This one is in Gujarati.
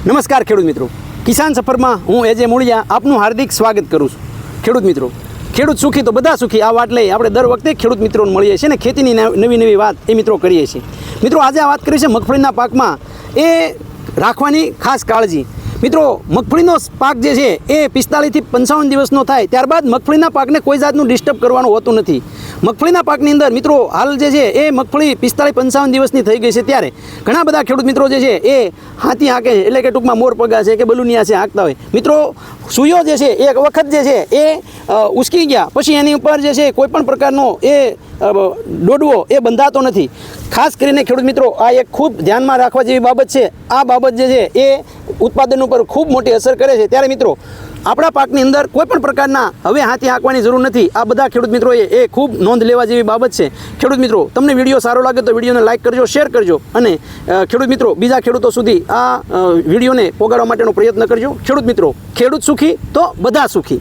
નમસ્કાર ખેડૂત મિત્રો. કિસાન સફરમાં હું એજે મૂળિયા આપનું હાર્દિક સ્વાગત કરું છું. ખેડૂત મિત્રો, ખેડૂત સુખી તો બધા સુખી, આ વાત લઈ આપણે દર વખતે ખેડૂત મિત્રોને મળીએ છીએ ને ખેતીની નવી નવી વાત એ મિત્રો કરીએ છીએ. મિત્રો, આજે વાત કરી છે મગફળીના પાકમાં. એ રાખવાની ખાસ કાળજી. મિત્રો, મગફળીનો પાક જે છે એ પિસ્તાળીસથી પંચાવન દિવસનો થાય. ત્યારબાદ મગફળીના પાકને કોઈ જાતનું ડિસ્ટર્બ કરવાનું હોતું નથી. મગફળીના પાકની અંદર મિત્રો હાલ જે છે એ મગફળી પિસ્તાળીસ પંચાવન દિવસની થઈ ગઈ છે ત્યારે ઘણા બધા ખેડૂત મિત્રો જે છે એ હાથી હાંકે છે. એટલે કે ટૂંકમાં મોર પગા છે કે બલુનિયા છે, હાંકતા હોય. મિત્રો સુયો જે છે એક વખત જે છે એ ઉસકી ગયા. પછી એની ઉપર જે છે કોઈ પણ પ્રકારનો એ દોડવો એ બંધાતો નથી. ખાસ કરીને ખેડૂત મિત્રો, આ એક ખૂબ ધ્યાનમાં રાખવા જેવી બાબત છે. આ બાબત જે છે એ ઉત્પાદન ઉપર ખૂબ મોટી અસર કરે છે. ત્યારે મિત્રો આપણા પાકની અંદર કોઈ પણ પ્રકારના હવે હાથી હાંકવાની જરૂર નથી. આ બધા ખેડૂત મિત્રોએ એ ખૂબ નોંધ લેવા જેવી બાબત છે. ખેડૂત મિત્રો, તમને વીડિયો સારો લાગે તો વિડીયોને લાઇક કરજો, શેર કરજો અને ખેડૂત મિત્રો, બીજા ખેડૂતો સુધી આ વિડીયોને પોગાડવા માટેનો પ્રયત્ન કરજો. ખેડૂત મિત્રો, ખેડૂત સુખી તો બધા સુખી.